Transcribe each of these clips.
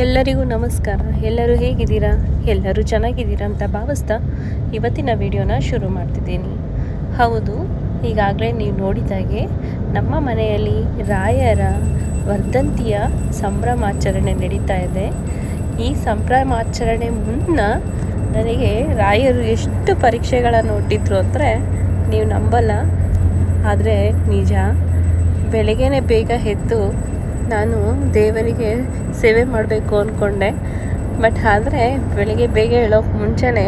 ಎಲ್ಲರಿಗೂ ನಮಸ್ಕಾರ. ಎಲ್ಲರೂ ಹೇಗಿದ್ದೀರಾ? ಎಲ್ಲರೂ ಚೆನ್ನಾಗಿದ್ದೀರಾ ಅಂತ ಭಾವಿಸ್ತಾ ಇವತ್ತಿನ ವಿಡಿಯೋನ ಶುರು ಮಾಡ್ತಿದ್ದೀನಿ. ಹೌದು, ಈಗಾಗಲೇ ನೀವು ನೋಡಿದಾಗೆ ನಮ್ಮ ಮನೆಯಲ್ಲಿ ರಾಯರ ವರ್ಧಂತಿಯ ಸಂಭ್ರಮಾಚರಣೆ ನಡೀತಾ ಇದೆ. ಈ ಸಂಭ್ರಮಾಚರಣೆ ಮುನ್ನ ನನಗೆ ರಾಯರು ಎಷ್ಟು ಪರೀಕ್ಷೆಗಳನ್ನು ಒಟ್ಟಿದ್ರು ಅಂದರೆ ನೀವು ನಂಬಲ್ಲ. ಆದರೆ ನಿಜ ಬೆಳಗ್ಗೆ ಬೇಗ ಎದ್ದು ನಾನು ದೇವರಿಗೆ ಸೇವೆ ಮಾಡಬೇಕು ಅಂದ್ಕೊಂಡೆ ಬಟ್ ಆದರೆ ಬೆಳಿಗ್ಗೆ ಬೇಗ ಹೇಳೋಕ್ಕೆ ಮುಂಚೆನೇ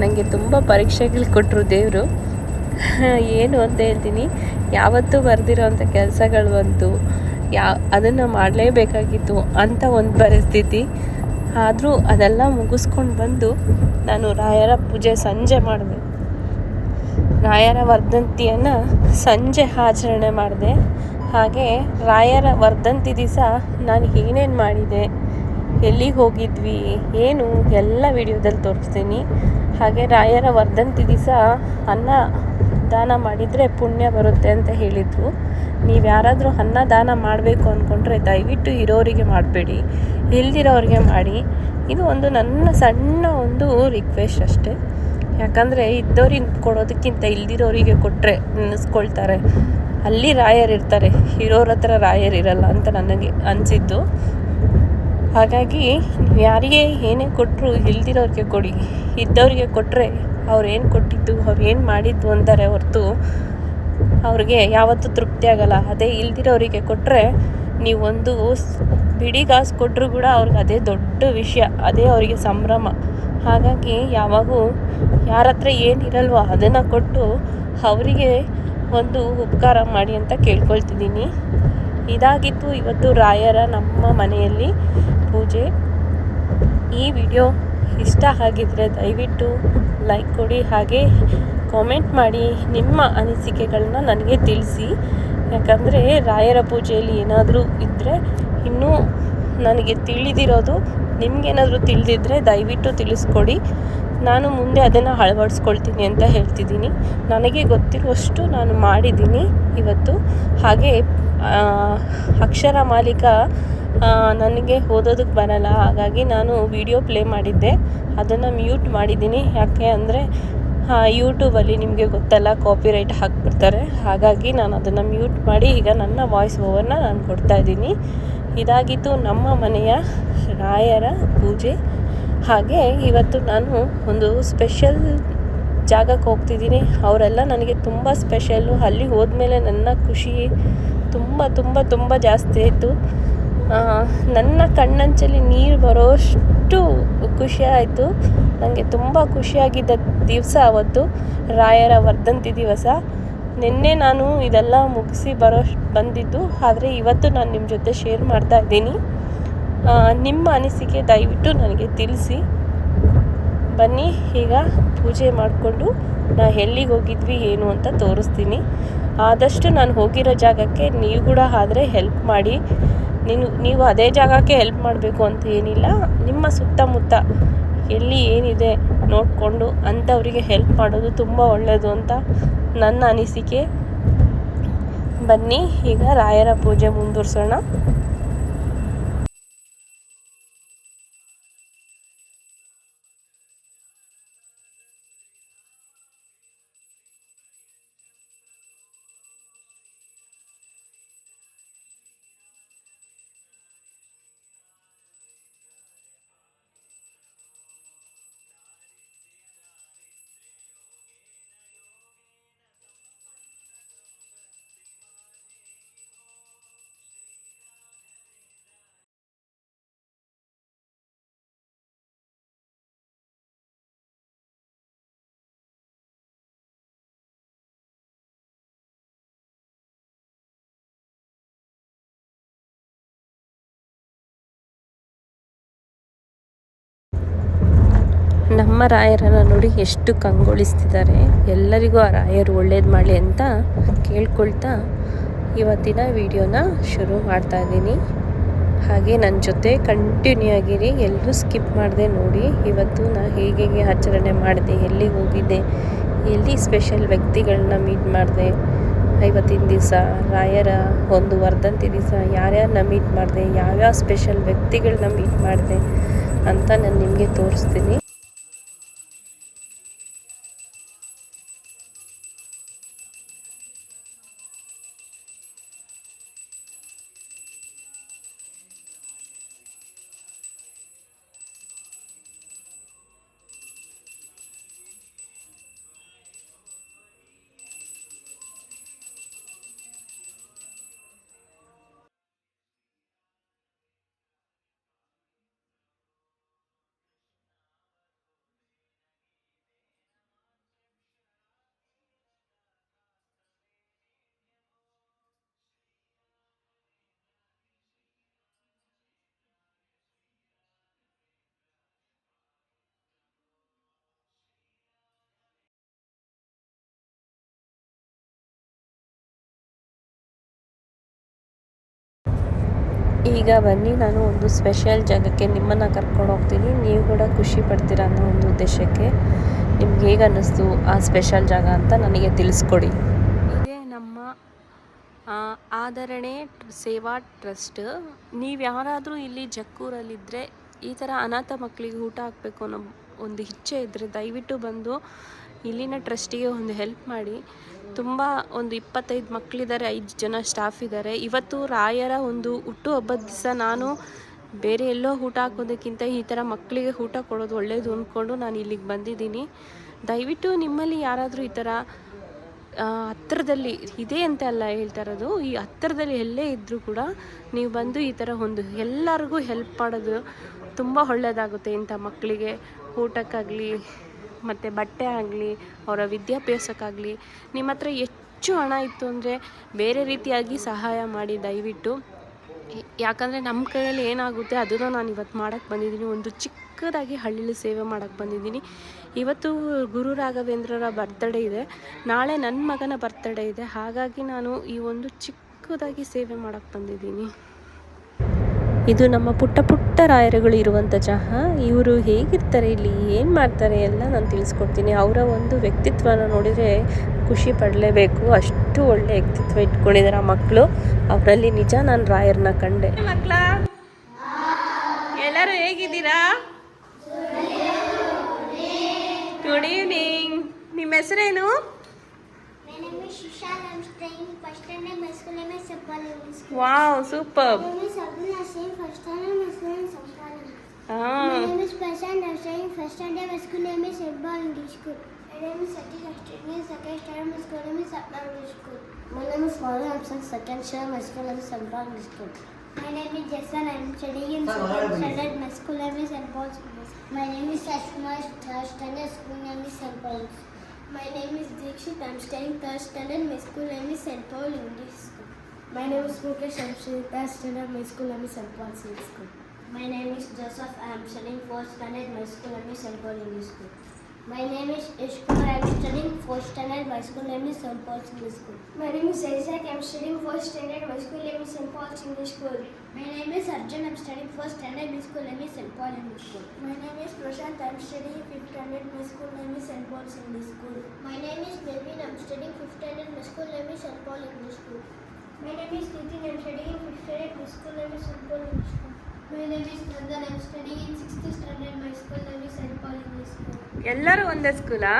ನನಗೆ ತುಂಬ ಪರೀಕ್ಷೆಗಳು ಕೊಟ್ಟರು ದೇವರು. ಏನು ಅಂತ ಹೇಳ್ತೀನಿ, ಯಾವತ್ತೂ ಬರೆದಿರೋಂಥ ಕೆಲಸಗಳು ಬಂತು, ಯಾ, ಅದನ್ನು ಮಾಡಲೇಬೇಕಾಗಿತ್ತು ಅಂತ ಒಂದು ಪರಿಸ್ಥಿತಿ. ಆದರೂ ಅದೆಲ್ಲ ಮುಗಿಸ್ಕೊಂಡು ಬಂದು ನಾನು ರಾಯರ ಪೂಜೆ ಸಂಜೆ ಮಾಡಿದೆ. ರಾಯರ ವರ್ಧಂತಿಯನ್ನು ಸಂಜೆ ಆಚರಣೆ ಮಾಡಿದೆ. ಹಾಗೆ ರಾಯರ ವರ್ಧಂತಿ ದಿವಸ ನಾನು ಏನೇನು ಮಾಡಿದೆ, ಎಲ್ಲಿಗೆ ಹೋಗಿದ್ವಿ, ಏನು ಎಲ್ಲ ವಿಡಿಯೋದಲ್ಲಿ ತೋರಿಸ್ತೀನಿ. ಹಾಗೆ ರಾಯರ ವರ್ಧಂತಿ ದಿವಸ ಅನ್ನ ದಾನ ಮಾಡಿದರೆ ಪುಣ್ಯ ಬರುತ್ತೆ ಅಂತ ಹೇಳಿದರು. ನೀವು ಯಾರಾದರೂ ಅನ್ನ ದಾನ ಮಾಡಬೇಕು ಅಂದ್ಕೊಂಡ್ರೆ ದಯವಿಟ್ಟು ಇರೋರಿಗೆ ಮಾಡಬೇಡಿ, ಇಲ್ದಿರೋರಿಗೆ ಮಾಡಿ. ಇದು ಒಂದು ನನ್ನ ಸಣ್ಣ ಒಂದು ರಿಕ್ವೆಸ್ಟ್ ಅಷ್ಟೇ. ಯಾಕಂದರೆ ಇದ್ದವ್ರಿಗೆ ಕೊಡೋದಕ್ಕಿಂತ ಇಲ್ದಿರೋರಿಗೆ ಕೊಟ್ಟರೆ ನೆನೆಸ್ಕೊಳ್ತಾರೆ. ಅಲ್ಲಿ ರಾಯರ್ ಇರ್ತಾರೆ. ಇರೋರ ಹತ್ರ ರಾಯರ್ ಇರಲ್ಲ ಅಂತ ನನಗೆ ಅನಿಸಿದ್ದು. ಹಾಗಾಗಿ ಯಾರಿಗೆ ಏನೇ ಕೊಟ್ಟರು ಇಲ್ದಿರೋರಿಗೆ ಕೊಡಿ. ಇದ್ದವ್ರಿಗೆ ಕೊಟ್ಟರೆ ಅವ್ರು ಏನು ಕೊಟ್ಟಿದ್ದು, ಅವ್ರು ಏನು ಮಾಡಿದ್ದು ಅಂತಾರೆ ಹೊರತು ಅವ್ರಿಗೆ ಯಾವತ್ತೂ ತೃಪ್ತಿ ಆಗಲ್ಲ. ಅದೇ ಇಲ್ದಿರೋರಿಗೆ ಕೊಟ್ಟರೆ ನೀವೊಂದು ಬಿಡಿ ಕಾಸು ಕೊಟ್ಟರು ಕೂಡ ಅವ್ರಿಗೆ ಅದೇ ದೊಡ್ಡ ವಿಷಯ, ಅದೇ ಅವರಿಗೆ ಸಂಭ್ರಮ. ಹಾಗಾಗಿ ಯಾವಾಗೂ ಯಾರ ಹತ್ರ ಏನಿರಲ್ವೋ ಅದನ್ನು ಕೊಟ್ಟು ಅವರಿಗೆ ಒಂದು ಉಪಕಾರ ಮಾಡಿ ಅಂತ ಕೇಳ್ಕೊಳ್ತಿದ್ದೀನಿ. ಇದಾಗಿತ್ತು ಇವತ್ತು ರಾಯರ ನಮ್ಮ ಮನೆಯಲ್ಲಿ ಪೂಜೆ. ಈ ವಿಡಿಯೋ ಇಷ್ಟ ಆಗಿದ್ದರೆ ದಯವಿಟ್ಟು ಲೈಕ್ ಕೊಡಿ, ಹಾಗೆ ಕಾಮೆಂಟ್ ಮಾಡಿ ನಿಮ್ಮ ಅನಿಸಿಕೆಗಳನ್ನ ನನಗೆ ತಿಳಿಸಿ. ಯಾಕಂದರೆ ರಾಯರ ಪೂಜೆಯಲ್ಲಿ ಏನಾದರೂ ಇದ್ದರೆ ಇನ್ನೂ ನನಗೆ ತಿಳಿದಿರೋದು ನಿಮಗೇನಾದರೂ ತಿಳಿದಿದ್ರೆ ದಯವಿಟ್ಟು ತಿಳಿಸ್ಕೊಡಿ. ನಾನು ಮುಂದೆ ಅದನ್ನು ಅಳವಡಿಸ್ಕೊಳ್ತೀನಿ ಅಂತ ಹೇಳ್ತಿದ್ದೀನಿ. ನನಗೆ ಗೊತ್ತಿರುವಷ್ಟು ನಾನು ಮಾಡಿದ್ದೀನಿ ಇವತ್ತು. ಹಾಗೆ ಅಕ್ಷರ ಮಾಲೀಕ ನನಗೆ ಓದೋದಕ್ಕೆ ಬರಲ್ಲ. ಹಾಗಾಗಿ ನಾನು ವಿಡಿಯೋ ಪ್ಲೇ ಮಾಡಿದ್ದೆ. ಅದನ್ನು ಮ್ಯೂಟ್ ಮಾಡಿದ್ದೀನಿ. ಯಾಕೆ ಅಂದರೆ ಯೂಟ್ಯೂಬಲ್ಲಿ ನಿಮಗೆ ಗೊತ್ತಲ್ಲ, ಕಾಪಿರೈಟ್ ಹಾಕ್ಬಿಡ್ತಾರೆ. ಹಾಗಾಗಿ ನಾನು ಅದನ್ನು ಮ್ಯೂಟ್ ಮಾಡಿ ಈಗ ನನ್ನ ವಾಯ್ಸ್ ಓವರ್ನ ನಾನು ಕೊಡ್ತಾಯಿದ್ದೀನಿ ಇದಾಗಿತ್ತು ನಮ್ಮ ಮನೆಯ ರಾಯರ ಪೂಜೆ. ಹಾಗೆ ಇವತ್ತು ನಾನು ಒಂದು ಸ್ಪೆಷಲ್ ಜಾಗಕ್ಕೆ ಹೋಗ್ತಿದ್ದೀನಿ. ಅವರೆಲ್ಲ ನನಗೆ ತುಂಬ ಸ್ಪೆಷಲ್ಲು ಅಲ್ಲಿ ಹೋದ್ಮೇಲೆ ನನ್ನ ಖುಷಿ ತುಂಬ ತುಂಬ ತುಂಬ ಜಾಸ್ತಿ ಆಯಿತು. ನನ್ನ ಕಣ್ಣಂಚಲ್ಲಿ ನೀರು ಬರೋಷ್ಟು ಖುಷಿ ಆಯಿತು. ನನಗೆ ತುಂಬ ಖುಷಿಯಾಗಿದ್ದ ದಿವಸ ಅವತ್ತು. ರಾಯರ ವರ್ಧಂತಿ ದಿವಸ. ನಿನ್ನೆ ನಾನು ಇದೆಲ್ಲ ಮುಗಿಸಿ ಬರೋ ಬಂದಿದ್ದು. ಆದರೆ ಇವತ್ತು ನಾನು ನಿಮ್ಮ ಜೊತೆ ಶೇರ್ ಮಾಡ್ತಾ ಇದ್ದೀನಿ. ನಿಮ್ಮ ಅನಿಸಿಕೆ ದಯವಿಟ್ಟು ನನಗೆ ತಿಳಿಸಿ. ಬನ್ನಿ, ಈಗ ಪೂಜೆ ಮಾಡಿಕೊಂಡು ನಾ ಎಲ್ಲಿಗೆ ಹೋಗಿದ್ವಿ, ಏನು ಅಂತ ತೋರಿಸ್ತೀನಿ. ಆದಷ್ಟು ನಾನು ಹೋಗಿರೋ ಜಾಗಕ್ಕೆ ನೀವು ಕೂಡ ಆದರೆ ಹೆಲ್ಪ್ ಮಾಡಿ. ನೀನು, ನೀವು ಅದೇ ಜಾಗಕ್ಕೆ ಹೆಲ್ಪ್ ಮಾಡಬೇಕು ಅಂತ ಏನಿಲ್ಲ. ನಿಮ್ಮ ಸುತ್ತಮುತ್ತ ಎಲ್ಲಿ ಏನಿದೆ ನೋಡಿಕೊಂಡು ಅಂಥವರಿಗೆ ಹೆಲ್ಪ್ ಮಾಡೋದು ತುಂಬ ಒಳ್ಳೆಯದು ಅಂತ ನನ್ನ ಅನಿಸಿಕೆ. ಬನ್ನಿ, ಈಗ ರಾಯರ ಪೂಜೆ ಮುಂದುವರ್ಸೋಣ. ನಮ್ಮ ರಾಯರನ್ನು ನೋಡಿ ಎಷ್ಟು ಕಂಗೊಳಿಸ್ತಿದ್ದಾರೆ. ಎಲ್ಲರಿಗೂ ಆ ರಾಯರು ಒಳ್ಳೇದು ಮಾಡಲಿ ಅಂತ ಕೇಳ್ಕೊಳ್ತಾ ಇವತ್ತಿನ ವಿಡಿಯೋನ ಶುರು ಮಾಡ್ತಾ ಇದ್ದೀನಿ. ಹಾಗೆ ನನ್ನ ಜೊತೆ ಕಂಟಿನ್ಯೂ ಆಗಿರಿ. ಎಲ್ಲರೂ ಸ್ಕಿಪ್ ಮಾಡಿದೆ ನೋಡಿ. ಇವತ್ತು ನಾ ಹೇಗೆ ಹೇಗೆ ಆಚರಣೆ ಮಾಡಿದೆ, ಎಲ್ಲಿಗೆ ಹೋಗಿದ್ದೆ, ಎಲ್ಲಿ ಸ್ಪೆಷಲ್ ವ್ಯಕ್ತಿಗಳನ್ನ ಮೀಟ್ ಮಾಡಿದೆ, ಐವತ್ತಿನ ದಿವಸ, ರಾಯರ ಒಂದು ವರ್ಧಂತಿ ದಿವಸ ಯಾರ್ಯಾರನ್ನ ಮೀಟ್ ಮಾಡಿದೆ ಯಾವ್ಯಾವ ಸ್ಪೆಷಲ್ ವ್ಯಕ್ತಿಗಳನ್ನ ಮೀಟ್ ಮಾಡಿದೆ ಅಂತ ನಾನು ನಿಮಗೆ ತೋರಿಸ್ತೀನಿ. ಈಗ ಬನ್ನಿ, ನಾನು ಒಂದು ಸ್ಪೆಷಲ್ ಜಾಗಕ್ಕೆ ನಿಮ್ಮನ್ನು ಕರ್ಕೊಂಡು ಹೋಗ್ತೀನಿ. ನೀವು ಕೂಡ ಖುಷಿ ಪಡ್ತೀರಾ ಅನ್ನೋ ಒಂದು ಉದ್ದೇಶಕ್ಕೆ ನಿಮ್ಗೆ ಹೇಗೆ ಅನ್ನಿಸ್ತು ಆ ಸ್ಪೆಷಲ್ ಜಾಗ ಅಂತ ನನಗೆ ತಿಳಿಸ್ಕೊಡಿ. ಇದೇ ನಮ್ಮ ಆದರಣೆ ಸೇವಾ ಟ್ರಸ್ಟ್. ನೀವು ಯಾರಾದರೂ ಇಲ್ಲಿ ಜಕ್ಕೂರಲ್ಲಿದ್ದರೆ ಈ ಥರ ಅನಾಥ ಮಕ್ಕಳಿಗೆ ಊಟ ಹಾಕಬೇಕು ಅನ್ನೋ ಒಂದು ಇಚ್ಛೆ ಇದ್ದರೆ ದಯವಿಟ್ಟು ಬಂದು ಇಲ್ಲಿನ ಟ್ರಸ್ಟಿಗೆ ಒಂದು ಹೆಲ್ಪ್ ಮಾಡಿ. ತುಂಬ ಒಂದು ಇಪ್ಪತ್ತೈದು ಮಕ್ಕಳಿದ್ದಾರೆ, ಐದು ಜನ ಸ್ಟಾಫ್ ಇದ್ದಾರೆ. ಇವತ್ತು ರಾಯರ ಒಂದು ಹುಟ್ಟುಹಬ್ಬದ ದಿವಸ ನಾನು ಬೇರೆ ಎಲ್ಲೋ ಊಟ ಹಾಕೋದಕ್ಕಿಂತ ಈ ಥರ ಮಕ್ಕಳಿಗೆ ಊಟ ಕೊಡೋದು ಒಳ್ಳೆಯದು ಅಂದ್ಕೊಂಡು ನಾನು ಇಲ್ಲಿಗೆ ಬಂದಿದ್ದೀನಿ. ದಯವಿಟ್ಟು ನಿಮ್ಮಲ್ಲಿ ಯಾರಾದರೂ ಈ ಥರ ಹತ್ತಿರದಲ್ಲಿ ಇದೆ ಅಂತ ಅಲ್ಲ ಹೇಳ್ತಾ ಇರೋದು, ಈ ಹತ್ತಿರದಲ್ಲಿ ಎಲ್ಲೇ ಇದ್ದರೂ ಕೂಡ ನೀವು ಬಂದು ಈ ಥರ ಒಂದು ಎಲ್ಲರಿಗೂ ಹೆಲ್ಪ್ ಮಾಡೋದು ತುಂಬ ಒಳ್ಳೆಯದಾಗುತ್ತೆ ಇಂಥ ಮಕ್ಕಳಿಗೆ ಊಟಕ್ಕಾಗಲಿ. ಮತ್ತು ಬಟ್ಟೆ ಆಗಲಿ, ಅವರ ವಿದ್ಯಾಭ್ಯಾಸಕ್ಕಾಗಲಿ, ನಿಮ್ಮ ಹತ್ರ ಹೆಚ್ಚು ಹಣ ಇತ್ತು ಅಂದರೆ ಬೇರೆ ರೀತಿಯಾಗಿ ಸಹಾಯ ಮಾಡಿ ದಯವಿಟ್ಟು. ಯಾಕಂದರೆ ನಮ್ಮ ಕೈಯಲ್ಲಿ ಏನಾಗುತ್ತೆ ಅದನ್ನು ನಾನು ಇವತ್ತು ಮಾಡೋಕ್ಕೆ ಬಂದಿದ್ದೀನಿ. ಒಂದು ಚಿಕ್ಕದಾಗಿ ಹಳ್ಳಿಲಿ ಸೇವೆ ಮಾಡೋಕ್ಕೆ ಬಂದಿದ್ದೀನಿ. ಇವತ್ತು ಗುರು ರಾಘವೇಂದ್ರರ ಬರ್ತ್ಡೇ ಇದೆ. ನಾಳೆ ನನ್ನ ಮಗನ ಬರ್ತ್ಡೇ ಇದೆ. ಹಾಗಾಗಿ ನಾನು ಈ ಒಂದು ಚಿಕ್ಕದಾಗಿ ಸೇವೆ ಮಾಡೋಕ್ಕೆ ಬಂದಿದ್ದೀನಿ. ಇದು ನಮ್ಮ ಪುಟ್ಟ ಪುಟ್ಟ ರಾಯರುಗಳು ಇರುವಂಥ ಚಹಾ ಇವರು ಹೇಗಿರ್ತಾರೆ ಇಲ್ಲಿ, ಏನು ಮಾಡ್ತಾರೆ ಎಲ್ಲ ನಾನು ತಿಳಿಸ್ಕೊಡ್ತೀನಿ. ಅವರ ಒಂದು ವ್ಯಕ್ತಿತ್ವನ ನೋಡಿದರೆ ಖುಷಿ ಪಡಲೇಬೇಕು. ಅಷ್ಟು ಒಳ್ಳೆ ವ್ಯಕ್ತಿತ್ವ ಇಟ್ಕೊಂಡಿದ್ದಾರೆ ಆ ಮಕ್ಕಳು ಅವರಲ್ಲಿ ನಿಜ ನಾನು ರಾಯರನ್ನ ಕಂಡೆ. ಮಕ್ಕಳ ಎಲ್ಲರೂ ಹೇಗಿದ್ದೀರಾ? ಗುಡ್ ಈವ್ನಿಂಗ್ ನಿಮ್ಮ ಹೆಸರೇನು? My name is Shushal. I'm studying first standard my school name is Sappalam school. Wow, superb. My name is Abdul Nasim. First standard my school name is Sappalam. Ah. My name is Prashant. I'm studying first standard my school name is Sabbal English school. My name is Satish. I'm studying second standard my school name is Sappalam English school. My name is Maurya. I'm studying second standard my school name is Sabbal English school. My name is Jason. I'm studying in second standard my school name is Sabbal English. My name is Asma. Third standard school name is Sabbal English. My name is Dikshit. I'm studying third standard. My school name is St. Paul English School. My name is Mukesh. I'm studying third standard. My school name is St. English School. My name is Joseph. I'm studying fourth standard. My school name is St. Paul English School. My name is Ishkumar. I'm studying fourth standard. My school name is St. Paul's English School. My name is Isaac. I'm studying fourth standard. My school name is St. Paul's English School. My name is Arjun. I'm studying first standard. My school name is St. Paul English School. My name is Prashant. I'm studying fifth standard. My school name is St. Paul's English School. My name is Melvin. I'm studying fifth standard. My school name is St. Paul English School. My name is Nitin. I'm studying fifth standard. My school name is St. Paul English School. My name is Nandan. I'm studying in sixth standard. My school name is St. Paul English School. ಎಲ್ಲರೂ ಒಂದೇ ಸ್ಕೂಲಾ?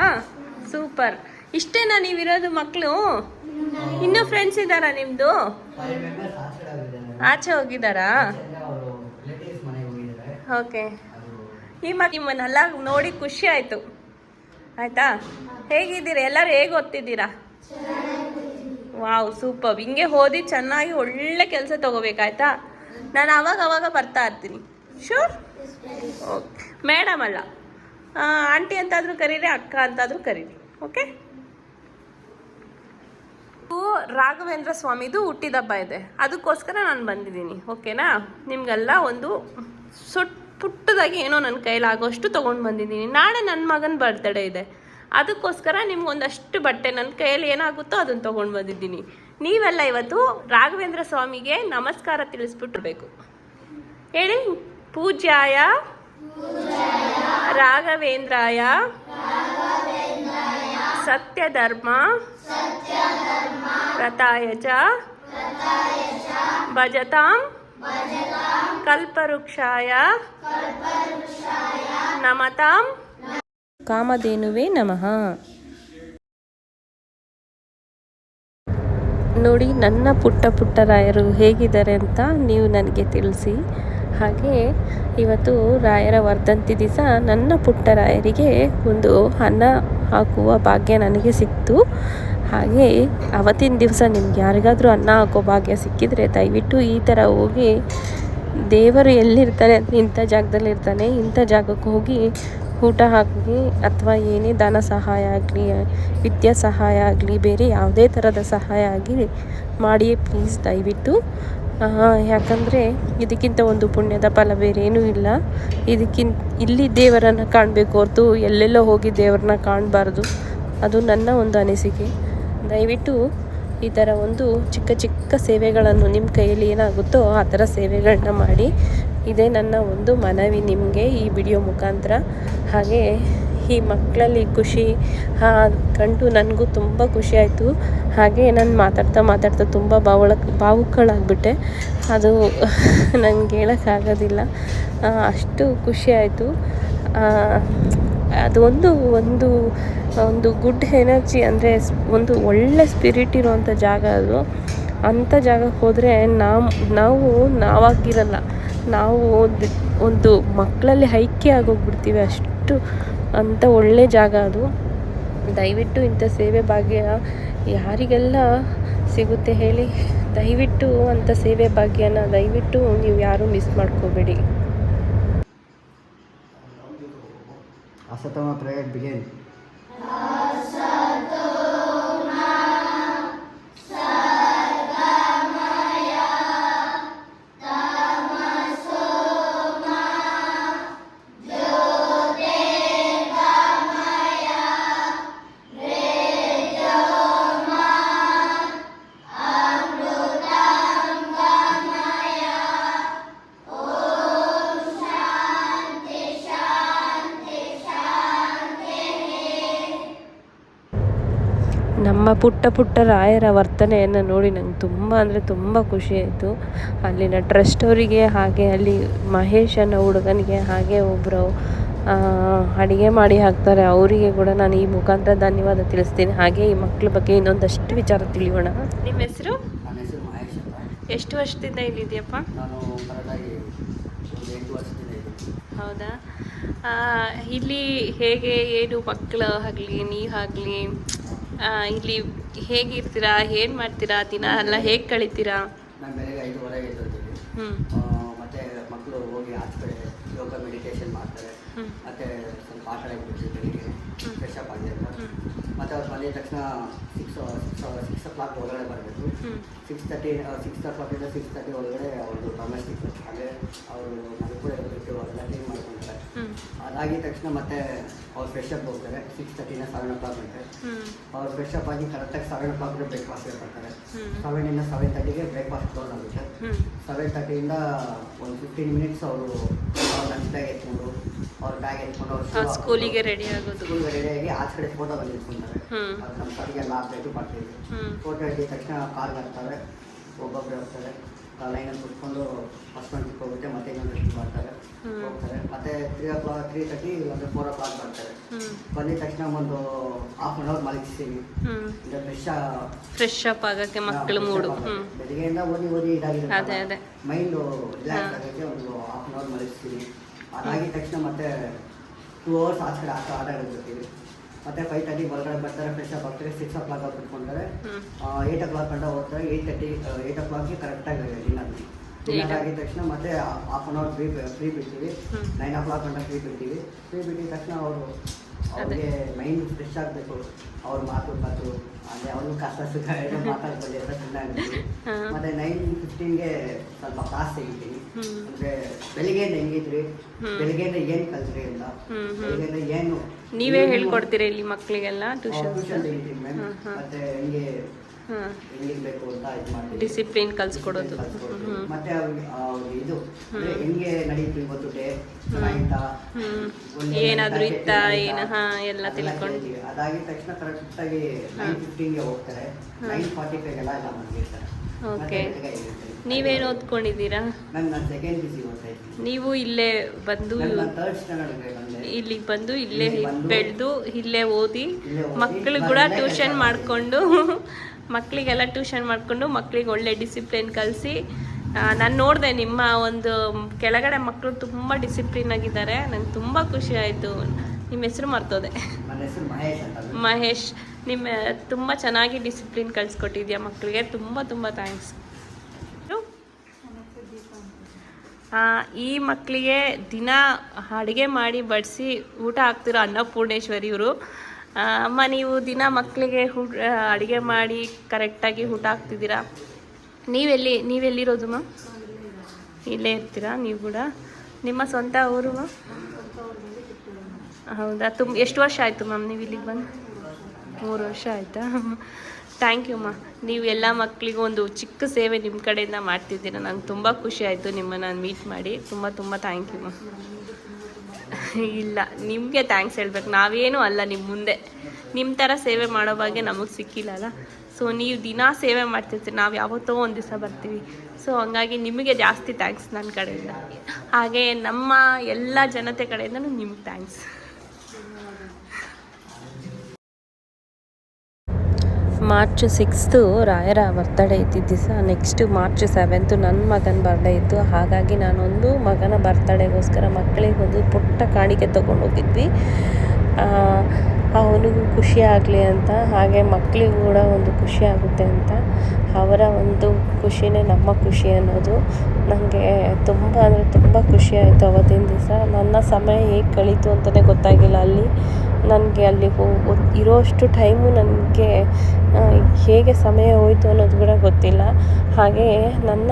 Super. ಇಷ್ಟೇನಾ ನೀವಿರೋದು ಮಕ್ಕಳು ಇನ್ನೂ friends ಇದ್ದಾರಾ ನಿಮ್ಮದು ಆಚೆ ಹೋಗಿದ್ದಾರಾ? Okay. ಈ ಮಗ ನಿಮ್ಮನ್ನೆಲ್ಲ ನೋಡಿ ಖುಷಿ ಆಯಿತು. ಆಯಿತಾ? ಹೇಗಿದ್ದೀರಾ? ಎಲ್ಲರೂ ಹೇಗೆ ಓದ್ತಿದ್ದೀರಾ? Wow super. ಹಿಂಗೆ ಓದಿ ಚೆನ್ನಾಗಿ ಒಳ್ಳೆ ಕೆಲಸ ತೊಗೋಬೇಕಾಯ್ತಾ? ನಾನು ಅವಾಗ ಅವಾಗ ಬರ್ತಾ ಇರ್ತೀನಿ. ಶೂರ್ ಓಕೆ ಮೇಡಮ್ ಅಲ್ಲ. ಆಂಟಿ ಅಂತಾದರೂ ಕರೀರಿ, ಅಕ್ಕ ಅಂತಾದರೂ ಕರೀರಿ. ಓಕೆ ರಾಘವೇಂದ್ರ ಸ್ವಾಮಿದು ಹುಟ್ಟಿದಬ್ಬ ಇದೆ. ಅದಕ್ಕೋಸ್ಕರ ನಾನು ಬಂದಿದ್ದೀನಿ. ಓಕೆನಾ ನಿಮಗೆಲ್ಲ ಒಂದು ಸುಟ್, ಪುಟ್ಟದಾಗಿ ಏನೋ ನನ್ನ ಕೈಲಾಗೋಷ್ಟು ತೊಗೊಂಡು ಬಂದಿದ್ದೀನಿ. ನಾಳೆ ನನ್ನ ಮಗನ ಬರ್ತ್ಡೇ ಇದೆ. ಅದಕ್ಕೋಸ್ಕರ ನಿಮ್ಗೊಂದಷ್ಟು ಬಟ್ಟೆ ನನ್ನ ಕೈಯಲ್ಲಿ ಏನಾಗುತ್ತೋ ಅದನ್ನು ತೊಗೊಂಡು ಬಂದಿದ್ದೀನಿ. ನೀವೆಲ್ಲ ಇವತ್ತು ರಾಘವೇಂದ್ರ ಸ್ವಾಮಿಗೆ ನಮಸ್ಕಾರ ತಿಳಿಸ್ಬಿಟ್ಟಿರ್ಬೇಕು. ಹೇಳಿ, ಪೂಜ್ಯಾಯ ರಾಘವೇಂದ್ರಾಯ ಸತ್ಯಧರ್ಮ ಪ್ರತಾಯ ಚ ಭಜತಾಂ ಕಲ್ಪವೃಕ್ಷಾಯ ನಮತಾಂ ಕಾಮಧೇನುವೆ ನಮಃ. ನೋಡಿ ನನ್ನ ಪುಟ್ಟ ಪುಟ್ಟ ರಾಯರು ಹೇಗಿದ್ದಾರೆ ಅಂತ ನೀವು ನನಗೆ ತಿಳಿಸಿ. ಹಾಗೆ ಇವತ್ತು ರಾಯರ ವರ್ಧಂತಿ ದಿವಸ ನನ್ನ ಪುಟ್ಟ ರಾಯರಿಗೆ ಒಂದು ಅನ್ನ ಹಾಕುವ ಭಾಗ್ಯ ನನಗೆ ಸಿಕ್ತು. ಹಾಗೆ ಅವತ್ತಿನ ದಿವಸ ನಿಮ್ಗೆ ಯಾರಿಗಾದರೂ ಅನ್ನ ಹಾಕೋ ಭಾಗ್ಯ ಸಿಕ್ಕಿದರೆ ದಯವಿಟ್ಟು ಈ ಥರ ಹೋಗಿ ದೇವರು ಎಲ್ಲಿರ್ತಾರೆ ಇಂಥ ಜಾಗದಲ್ಲಿ ಇರ್ತಾನೆ, ಇಂಥ ಜಾಗಕ್ಕೆ ಹೋಗಿ ಊಟ ಹಾಕಿ ಅಥವಾ ಏನೇ ದಾನ ಸಹಾಯ ಆಗಲಿ, ವಿದ್ಯಾ ಸಹಾಯ ಆಗಲಿ, ಬೇರೆ ಯಾವುದೇ ಥರದ ಸಹಾಯ ಆಗಲಿ ಮಾಡಿ ಪ್ಲೀಸ್ ದಯವಿಟ್ಟು. ಯಾಕಂದರೆ ಇದಕ್ಕಿಂತ ಒಂದು ಪುಣ್ಯದ ಫಲ ಬೇರೇನೂ ಇಲ್ಲ. ಇದಕ್ಕಿಂತ ಇಲ್ಲಿ ದೇವರನ್ನು ಕಾಣಬೇಕು ಹೊರತು ಎಲ್ಲೆಲ್ಲೋ ಹೋಗಿ ದೇವರನ್ನ ಕಾಣಬಾರ್ದು. ಅದು ನನ್ನ ಒಂದು ಅನಿಸಿಕೆ. ದಯವಿಟ್ಟು ಈ ಥರ ಒಂದು ಚಿಕ್ಕ ಚಿಕ್ಕ ಸೇವೆಗಳನ್ನು ನಿಮ್ಮ ಕೈಯಲ್ಲಿ ಏನಾಗುತ್ತೋ ಆ ಥರ ಸೇವೆಗಳನ್ನ ಮಾಡಿ. ಇದೇ ನನ್ನ ಒಂದು ಮನವಿ ನಿಮಗೆ ಈ ವಿಡಿಯೋ ಮುಖಾಂತರ. ಹಾಗೆ ಈ ಮಕ್ಕಳಲ್ಲಿ ಖುಷಿ ಕಂಡು ನನಗೂ ತುಂಬ ಖುಷಿಯಾಯಿತು ಹಾಗೆ ನಾನು ಮಾತಾಡ್ತಾ ಮಾತಾಡ್ತಾ ತುಂಬ ಭಾವಳ ಭಾವುಕಳಾಗ್ಬಿಟ್ಟೆ ಅದು ನನಗೆ ಹೇಳೋಕ್ಕಾಗೋದಿಲ್ಲ. ಅಷ್ಟು ಖುಷಿಯಾಯಿತು ಅದು ಒಂದು ಒಂದು ಒಂದು ಗುಡ್ ಎನರ್ಜಿ ಅಂದರೆ ಒಂದು ಒಳ್ಳೆ ಸ್ಪಿರಿಟ್ ಇರುವಂಥ ಜಾಗ ಅದು. ಅಂಥ ಜಾಗಕ್ಕೆ ಹೋದರೆ ನಾವು ನಾವು ನಾವಾಗಿರಲ್ಲ. ನಾವು ಒಂದು ಒಂದು ಮಕ್ಕಳಲ್ಲಿ ಐಕ್ಯ ಆಗೋಗ್ಬಿಡ್ತೀವಿ ಅಷ್ಟು ಅಂಥ ಒಳ್ಳೆ ಜಾಗ ಅದು. ದಯವಿಟ್ಟು ಇಂಥ ಸೇವೆ ಭಾಗ್ಯ ಯಾರಿಗೆಲ್ಲ ಸಿಗುತ್ತೆ ಹೇಳಿ, ದಯವಿಟ್ಟು ಅಂಥ ಸೇವೆ ಭಾಗ್ಯನ ದಯವಿಟ್ಟು ನೀವು ಯಾರೂ ಮಿಸ್ ಮಾಡ್ಕೋಬೇಡಿ. Hasta una prayer bien. ನಮ್ಮ ಪುಟ್ಟ ಪುಟ್ಟ ರಾಯರ ವರ್ತನೆಯನ್ನು ನೋಡಿ ನಂಗೆ ತುಂಬ ಅಂದರೆ ತುಂಬ ಖುಷಿ ಆಯಿತು. ಅಲ್ಲಿನ ಟ್ರಸ್ಟ್ ಅವರಿಗೆ ಹಾಗೆ ಅಲ್ಲಿ ಮಹೇಶ್ ಅನ್ನೋ ಹುಡುಗನಿಗೆ ಹಾಗೆ ಒಬ್ಬರು ಅಡುಗೆ ಮಾಡಿ ಹಾಕ್ತಾರೆ. ಅವರಿಗೆ ಕೂಡ ನಾನು ಈ ಮುಖಾಂತರ ಧನ್ಯವಾದ ತಿಳಿಸ್ತೀನಿ. ಹಾಗೆ ಈ ಮಕ್ಕಳ ಬಗ್ಗೆ ಇನ್ನೊಂದಷ್ಟು ವಿಚಾರ ತಿಳಿಯೋಣ. ನಿಮ್ಮ ಹೆಸರು? ನನ್ನ ಹೆಸರು ಮಹೇಶ್ ಎಷ್ಟು ವರ್ಷದಿಂದ ಇಲ್ಲಿದೆಯಪ್ಪ ನಾನು ಕರೆಕ್ಟಾಗಿ ಒಂದು ವರ್ಷದಿಂದ ಇದ್ದೀನಿ. ಹೌದಾ? ಇಲ್ಲಿ ಹೇಗೆ ಏನು ಮಕ್ಕಳು ಆಗಲಿ ನೀವಾಗಲಿ ಇಲ್ಲಿ ಹೇಗಿರ್ತೀರಾ ಏನು ಮಾಡ್ತೀರಾ ದಿನ ಎಲ್ಲ ಹೇಗೆ ಕಳಿತೀರಾ? ನಾನು ಬೆಳಗ್ಗೆ ಐದುವರೆಗೆ ಎದ್ದೇಳ್ತೀನಿ. ಮತ್ತೆ ಮಕ್ಕಳು ಹೋಗಿ ಆಚೆ ಕಡೆ ಯೋಗ ಮೆಡಿಟೇಷನ್ ಮಾಡ್ತಾರೆ. ಮತ್ತೆ ಸ್ವಲ್ಪ ಆಟ ಆಡ್ಬಿಡ್ತೀವಿ ಬೆಳಿಗ್ಗೆ. ಫ್ರೆಶ್ ಅಪ್ ಮತ್ತೆ ಅವ್ರು ಬಂದಿದ ತಕ್ಷಣ six six six o'clock ಒಳಗಡೆ ಬರಬೇಕು. ಸಿಕ್ಸ್ ತರ್ಟಿ ಸಿಕ್ಸ್ ಓ ಕ್ಲಾಕಿಂದ ಸಿಕ್ಸ್ ತರ್ಟಿ ಒಳಗಡೆ ಅವ್ರದ್ದು ಡೊಮೆಸ್ಟಿಕ್ ಅಂದರೆ ಅವರು ಮನೆ ಕೂಡ ಕ್ಲೀನ್ ಹ್ಞೂ ಅದಾಗಿದ ತಕ್ಷಣ ಮತ್ತೆ ಅವ್ರು ಫ್ರೆಶ್ ಅಪ್ ಹೋಗ್ತಾರೆ. ಸಿಕ್ಸ್ ತರ್ಟಿನ ಸೆವೆನ್ ಓ ಕ್ಲಾಕ್ ಬರ್ತಾರೆ ಅವ್ರು ಫ್ರೆಶ್ ಅಪ್ ಆಗಿ ಕರೆಕ್ಟಾಗಿ ಸೆವೆನ್ ಓ ಕ್ಲಾಕ್ಗೆ ಬ್ರೇಕ್ಫಾಸ್ಟ್ ಬರ್ತಾರೆ. ಸೆವೆನ್ ಇಂದ ಸೆವೆನ್ ತರ್ಟಿಗೆ ಬ್ರೇಕ್ಫಾಸ್ಟ್ ಕ್ಲೋಸ್ ಆಗುತ್ತೆ. ಸೆವೆನ್ ತರ್ಟಿಯಿಂದ ಒಂದು ಫಿಫ್ಟೀನ್ ಮಿನಿಟ್ಸ್ ಅವರು ಅವ್ರ ಲಂಚ್ ಬ್ಯಾಗ್ ಎತ್ಕೊಂಡು ಅವ್ರ ಬ್ಯಾಗ್ ಎತ್ಕೊಂಡು ಅವ್ರು ಸ್ಕೂಲಿಗೆ ರೆಡಿ ಆಗೋದು. ಸ್ಕೂಲ್ಗೆ ರೆಡಿಯಾಗಿ ಆಚ ಕಡೆ ಫೋಟೋ ಬಂದು ಇಟ್ಕೊಂತಾರೆ. ಅದು ನಮ್ಮ ಸರಿಗೆ ಎಲ್ಲ ಬರ್ತೀವಿ ಮಾಡ್ತೀವಿ ಫೋಟೋ ಇಟ್ಟಿದ ತಕ್ಷಣ ಕಾರ್ ಬರ್ತಾರೆ ಒಬ್ಬೊಬ್ಬರು ಹೋಗ್ತಾರೆ. ಲೈನಲ್ಲಿ ಕುತ್ಕೊಂಡು ಟ್ರಿಪ್ ಹೋಗುತ್ತೆ ಮತ್ತೆ ಇನ್ನೊಂದು ಟ್ರಿಪ್ ಮಾಡ್ತಾರೆ. ಹೋಗ್ತಾರೆ. ಮತ್ತೆ three o'clock three thirty ಇಲ್ಲಾಂದ್ರೆ ಫೋರ್ ಓ ಕ್ಲಾಕ್ ಬರ್ತಾರೆ ಬಂದಿದ ತಕ್ಷಣ ಒಂದು ಹಾಫ್ ಆನ್ ಅವರ್ ಮಲಗಿಸ್ತೀನಿ. ಫ್ರೆಶ್ ಫ್ರೆಶ್ ಅಪ್ ಆಗಕ್ಕೆ ಮಕ್ಕಳು ಮೂಡು. ಬೆಳಿಗ್ಗೆಯಿಂದ ಓದಿ ಓದಿ ಇದಾಗಿದೆ. ಮೈಂಡು ರಿಲ್ಯಾಕ್ಸ್ ಆಗಕ್ಕೆ ಆಗೋಕ್ಕೆ ಒಂದು ಹಾಫ್ ಆನ್ ಅವರ್ ಮಲಗಿಸ್ತೀನಿ. ಅದಾಗಿದ ತಕ್ಷಣ ಮತ್ತೆ ಟೂ ಅವರ್ಸ್ ಆಚೆ ಕಡೆ ಆಟ ಆಟ ಆಡಿರ್ತೀವಿ ಮತ್ತೆ ಫೈವ್ ತರ್ಟಿ ಒಳಗಡೆ ಬರ್ತಾರೆ ಫ್ರೆಶ್ ಅಪ್ ಆಗ್ತಾರೆ ಸಿಕ್ಸ್ ಓ ಕ್ಲಾಕ್ ಅವ್ರು ಕುತ್ಕೊಂಡ್ರೆ ಏಟ್ ಏಯ್ಟ್ ಓ ಕ್ಲಾಕ್ ಕಂಡ ಹೋಗ್ತಾರೆ ಏಯ್ಟ್ ತರ್ಟಿ ಏಯ್ಟ್ ಓ ಕ್ಲಾಕ್ಗೆ ಕರೆಕ್ಟಾಗಿ ಡಿನ್ನರ್ ಡಿನ್ನರ್ ಆಗಿದ ತಕ್ಷಣ ಮತ್ತೆ half an hour free free ಬಿಡ್ತೀವಿ. ನೈನ್ ಓ ಕ್ಲಾಕ್ ಗಂಟ ಫ್ರೀ ಬಿಡ್ತೀವಿ. ಫ್ರೀ ಬಿಟ್ಟಿದ ತಕ್ಷಣ ಅವರು ಅವ್ರಿಗೆ ಮೈಂಡ್ ಫ್ರೆಶ್ ಆಗಬೇಕು ಅವ್ರ ಮಾತು ಮಾತು ಅಂದರೆ ಅವನು ಕಷ್ಟ ಸುಖ ಎಲ್ಲ ಮಾತಾಡ್ಕೊಳ್ಳಿ ಎಲ್ಲ ಚೆನ್ನಾಗಿರ್ತೀವಿ ಹಾ. ಮತ್ತೆ ನೈನ್ ಫಿಫ್ಟೀನ್ಗೆ ಸ್ವಲ್ಪ ಕ್ಲಾಸ್ ತೆಗಿತೀನಿ. ಅಂದ್ರೆ ಬೆಳಿಗ್ಗೆಯಿಂದ ಹೆಂಗಿದ್ರಿ. ಬೆಳಿಗ್ಗೆಯಿಂದ ಏನು ಕಲ್ತ್ರಿ ಹ್ಮ್. ಬೆಳಿಗ್ಗೆಯಿಂದ ಏನು ನೀವೇ ಹೇಳ್ಕೊಡ್ತೀರಿ ಇಲ್ಲಿ ಮಕ್ಕಳಿಗೆಲ್ಲ ಟ್ಯೂಷನ್ ಟ್ಯೂಷನ್ ತೆಗಿತೀನಿ ಮ್ಯಾಮ್. ಮತ್ತೆ ಹಿಂಗೆ ಹಾಂ ಹೆಂಗಿರ್ಬೇಕು ಅಂತ ಇದು ಮಾಡ್ತೀವಿ. ಡಿಸಿಪ್ಲಿನ್ ಕಲಿಸ್ಕೊಡೋದು. ಮತ್ತೆ ಅವ್ರಿಗೆ ಅವ್ರಿಗೆ ಇದು ಹೆಂಗೆ ನಡೀತು ಇವತ್ತು ಡೇ? ಚೆನ್ನಾಗಿತ್ತಾ? ಏನಾದರೂ ಇತ್ತಾ? ಹಾಂ ಎಲ್ಲ ತಿಳ್ಕೊಂಡು. ಅದಾಗಿದ ತಕ್ಷಣ ಕರೆಕ್ಟ್ ಆಗಿ ನೈನ್ ಫಿಫ್ಟೀನ್ಗೆ ಹೋಗ್ತಾರೆ. ನೈನ್ ಫಾರ್ಟಿ ಫೈವ್ಗೆಲ್ಲ ಎಲ್ಲ ಮಲಗಿರ್ತಾರೆ ಓಕೆ. ನೀವೇನು ಓದ್ಕೊಂಡಿದ್ದೀರಾ? ನೀವು ಇಲ್ಲೇ ಬಂದು ಇಲ್ಲಿಗೆ ಬಂದು ಇಲ್ಲೇ ಬೆಳೆದು ಇಲ್ಲೇ ಓದಿ ಮಕ್ಕಳು ಕೂಡ ಟ್ಯೂಷನ್ ಮಾಡಿಕೊಂಡು ಮಕ್ಕಳಿಗೆಲ್ಲ ಟ್ಯೂಷನ್ ಮಾಡಿಕೊಂಡು ಮಕ್ಕಳಿಗೆ ಒಳ್ಳೆ ಡಿಸಿಪ್ಲಿನ್ ಕಲಿಸಿ ನಾನು ನೋಡಿದೆ ನಿಮ್ಮ ಒಂದು ಕೆಳಗಡೆ ಮಕ್ಕಳು ತುಂಬ ಡಿಸಿಪ್ಲಿನ್ ಆಗಿದ್ದಾರೆ. ನಂಗೆ ತುಂಬ ಖುಷಿ ಆಯಿತು. ನಿಮ್ಮ ಹೆಸರು ಮರ್ತೋದೆ. ಮಹೇಶ್ ನಿಮ್ಮ ತುಂಬ ಚೆನ್ನಾಗಿ ಡಿಸಿಪ್ಲಿನ್ ಕಲಿಸ್ಕೊಟ್ಟಿದ್ಯಾ ಮಕ್ಕಳಿಗೆ ತುಂಬ ತುಂಬ ಥ್ಯಾಂಕ್ಸ್ ಈ ಮಕ್ಕಳಿಗೆ ದಿನ ಅಡುಗೆ ಮಾಡಿ ಬಡಿಸಿ ಊಟ ಹಾಕ್ತಿರೋ ಅನ್ನಪೂರ್ಣೇಶ್ವರಿ ಇವರು. ಅಮ್ಮ, ನೀವು ದಿನ ಮಕ್ಕಳಿಗೆ ಅಡುಗೆ ಮಾಡಿ ಕರೆಕ್ಟಾಗಿ ಊಟ ಹಾಕ್ತಿದ್ದೀರಾ? ನೀವೆಲ್ಲಿ, ನೀವೆಲ್ಲಿರೋದು, ಮ್ಯಾಮ್? ಇಲ್ಲೇ ಇರ್ತೀರಾ, ನೀವು ಕೂಡ? ನಿಮ್ಮ ಸ್ವಂತ ಊರು ಮಾ ಹೌದಾ? ತುಂಬ ಎಷ್ಟು ವರ್ಷ ಆಯಿತು, ಮ್ಯಾಮ್, ನೀವು ಇಲ್ಲಿಗೆ ಬಂದು? ಮೂರು ವರ್ಷ ಆಯಿತಾ? ಥ್ಯಾಂಕ್ ಯು ಮಾ ನೀವು ಎಲ್ಲ ಮಕ್ಕಳಿಗೂ ಒಂದು ಚಿಕ್ಕ ಸೇವೆ ನಿಮ್ಮ ಕಡೆಯಿಂದ ಮಾಡ್ತಿದ್ದೀರಾ. ನಂಗೆ ತುಂಬ ಖುಷಿ ಆಯಿತು ನಿಮ್ಮನ್ನು ನಾನು ಮೀಟ್ ಮಾಡಿ. ತುಂಬ ತುಂಬ ಥ್ಯಾಂಕ್ ಯು ಮಾ ಇಲ್ಲ, ನಿಮಗೆ ಥ್ಯಾಂಕ್ಸ್ ಹೇಳ್ಬೇಕು. ನಾವೇನು ಅಲ್ಲ ನಿಮ್ಮ ಮುಂದೆ. ನಿಮ್ಮ ಥರ ಸೇವೆ ಮಾಡೋ ಬಗ್ಗೆ ನಮಗೆ ಸಿಕ್ಕಿಲ್ಲಲ್ಲ ಸೊ ನೀವು ದಿನ ಸೇವೆ ಮಾಡ್ತಿರ್ತೀರಿ. ನಾವು ಯಾವತ್ತೋ ಒಂದು ದಿವಸ ಬರ್ತೀವಿ. ಸೊ ಹಂಗಾಗಿ ನಿಮಗೆ ಜಾಸ್ತಿ ಥ್ಯಾಂಕ್ಸ್ ನನ್ನ ಕಡೆಯಿಂದ. ಹಾಗೆ ನಮ್ಮ ಎಲ್ಲ ಜನತೆ ಕಡೆಯಿಂದನೂ ನಿಮ್ಗೆ ಥ್ಯಾಂಕ್ಸ್ ಮಾರ್ಚ್ ಸಿಕ್ಸ್ತು ರಾಯರ ಬರ್ತಡೇ ಇದ್ದಿದ್ದ ದಿವಸ ನೆಕ್ಸ್ಟ್ ಮಾರ್ಚ್ ಸೆವೆಂತು ನನ್ನ ಮಗನ ಬರ್ಡೇ ಇತ್ತು. ಹಾಗಾಗಿ ನಾನೊಂದು ಮಗನ ಬರ್ತಡೇಗೋಸ್ಕರ ಮಕ್ಕಳಿಗೆ ಒಂದು ಪುಟ್ಟ ಕಾಣಿಕೆ ತೊಗೊಂಡೋಗಿದ್ವಿ ಅವನಿಗೂ ಖುಷಿ ಆಗಲಿ ಅಂತ, ಹಾಗೆ ಮಕ್ಕಳಿಗೂ ಕೂಡ ಒಂದು ಖುಷಿ ಆಗುತ್ತೆ ಅಂತ. ಅವರ ಒಂದು ಖುಷಿನೇ ನಮ್ಮ ಖುಷಿ ಅನ್ನೋದು. ನನಗೆ ತುಂಬ ಅಂದರೆ ತುಂಬ ಖುಷಿ ಆಯಿತು ಅವತ್ತಿನ ದಿವಸ. ನನ್ನ ಸಮಯ ಹೇಗೆ ಕಳೀತು ಅಂತಲೇ ಗೊತ್ತಾಗಿಲ್ಲ ಅಲ್ಲಿ. ನನಗೆ ಅಲ್ಲಿ ಹೋಗೋ ಇರೋಷ್ಟು ಟೈಮು ನನಗೆ ಹೇಗೆ ಸಮಯ ಹೋಯಿತು ಅನ್ನೋದು ಕೂಡ ಗೊತ್ತಿಲ್ಲ. ಹಾಗೆ ನನ್ನ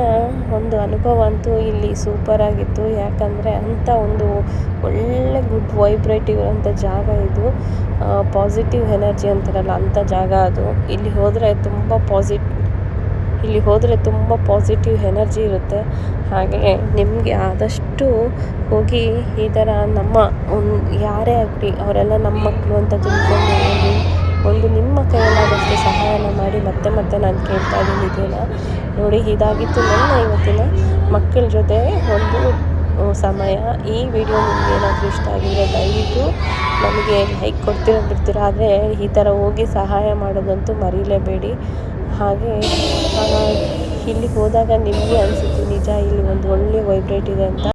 ಒಂದು ಅನುಭವ ಅಂತೂ ಇಲ್ಲಿ ಸೂಪರಾಗಿತ್ತು ಯಾಕಂದರೆ ಅಂಥ ಒಂದು ಒಳ್ಳೆ ಗುಡ್ ವೈಬ್ರೇಟ್ ಇರುವಂಥ ಜಾಗ ಇದು. ಪಾಸಿಟಿವ್ ಎನರ್ಜಿ ಅಂತಾರಲ್ಲ, ಅಂಥ ಜಾಗ ಅದು. ಇಲ್ಲಿ ಹೋದರೆ ತುಂಬ ಪಾಸಿಟ್ ಇಲ್ಲಿ ಹೋದರೆ ತುಂಬ ಪಾಸಿಟಿವ್ ಎನರ್ಜಿ ಇರುತ್ತೆ. ಹಾಗೆ ನಿಮಗೆ ಆದಷ್ಟು ಹೋಗಿ ಈ ಥರ ನಮ್ಮ ಒಂದು ಯಾರೇ ಆಗಲಿ, ಅವರೆಲ್ಲ ನಮ್ಮ ಮಕ್ಕಳು ಅಂತ ತಿಳ್ಕೊಂಡು ಒಂದು ನಿಮ್ಮ ಕೈಯಲ್ಲಾದಷ್ಟು ಸಹಾಯನ ಮಾಡಿ ಮತ್ತೆ ಮತ್ತೆ ನಾನು ಕೇಳ್ತಾ ಇದ್ದೀನಿ ನೋಡಿ, ಇದಾಗಿತ್ತು ನನ್ನ ಇವತ್ತಿನ ಮಕ್ಕಳ ಜೊತೆ ಒಂದು ಸಮಯ. ಈ ವಿಡಿಯೋ ನಿಮ್ಗೆ ಏನಾದರೂ ಇಷ್ಟ ಆಗಿದ್ರೆ ದಯವಿಟ್ಟು ನಮಗೆ ಲೈಕ್ ಕೊಡ್ತೀರ ಬಿಡ್ತೀರ ಆದರೆ ಈ ಥರ ಹೋಗಿ ಸಹಾಯ ಮಾಡೋದಂತೂ ಮರೀಲೇಬೇಡಿ. ಹಾಗೆ ಇಲ್ಲಿಗೆ ಇಲ್ಲಿ ಹೋದಾಗ ನಿಮಗೆ ಅನಿಸುತ್ತೆ ನಿಜ ಇಲ್ಲಿ ಒಂದು ಒಳ್ಳೆ ವೈಬ್ರೇಟ್ ಇದೆ ಅಂತ.